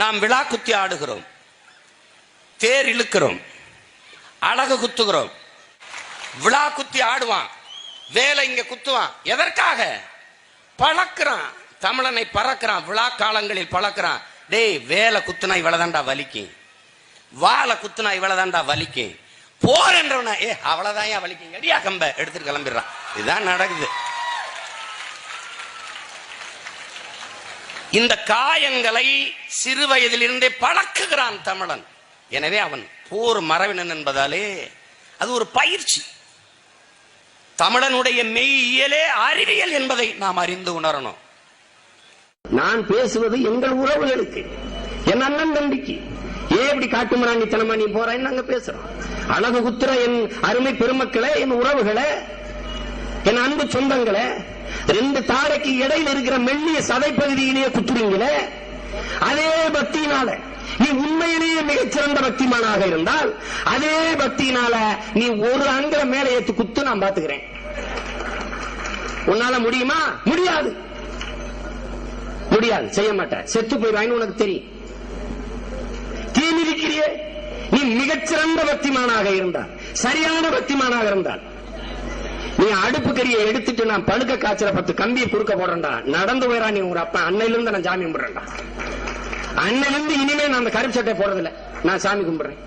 நாம் விழா குத்தி ஆடுகிறோம். தேர் இழுக்கிறோம். அழகு குத்துகிறோம். விழா குத்தி ஆடுவான். வேலை இங்க குத்துவான். எதற்காக? பழக்கிறான். தமிழனை பறக்கிறான். விழா காலங்களில் பழக்கிறான். டேய் வேலை குத்துனா இவ்வளவுதான்டா வலிக்கும் வாழை குத்துனா இவ்வளவுதான்டா வலிக்கும் போர் என்றவன ஏ அவ்வளவுதான் ஏன் வலிக்கும் எடியா கம்ப. எடுத்துட்டு கிளம்பிடுறான். இதுதான் நடக்குது. இந்த காயங்களை சிறு வயதிலிருந்தே பழக்குகிறான் தமிழன். எனவே அவன் போர் மரவினன் என்பதாலே அது ஒரு பயிற்சி. தமிழனுடைய மெய்யியலே அறிவியல் என்பதை நாம் அறிந்து உணரணும். நான் பேசுவது எங்கள் உறவுகளுக்கு என் அண்ணன் தம்பிக்கு. ஏன் இப்படி காட்டுமிராண்டித்தனமா நீ போறான்னு நாங்க பேசுறோம்? அழகு குத்துற என் அருமை பெருமக்களை என் உறவுகளை என் அன்பு சொந்தங்களை ரெண்டு தாடைக்கு இடையில இருக்கிற மெல்லிய சதை பகுதியிலேயே குத்துறீங்களே? அதே பக்தியினால. நீ உண்மையிலேயே மிகச்சிறந்த பக்திமானாக இருந்தால் அதே பக்தியினால நீ ஒரு அங்கிற மேல ஏத்து குத்து நான் பாத்துக்கிறேன் உன்னால முடியுமா? முடியாது. முடியாது. செய்ய மாட்டேன். செத்து போயிடுவான்னு உனக்கு தெரியும். தீ நீ மிகச்சிறந்த பக்திமானாக இருந்தால் சரியான பக்திமானாக இருந்தால் நீ அடுப்பு கறியை எடுத்துட்டு நான் பழுக்க காய்ச்சல பத்து கம்பியை குறுக்க போடுறேன்டா. நடந்து போயிடா நீ உங்க அப்பா. அன்னையில இருந்து நான் சாமி கும்பிடுறேன்டா. அன்னையில இருந்து இனிமே நான் அந்த கருப்பு சட்டை போடுறதில்ல. நான் சாமி கும்பிடுறேன்.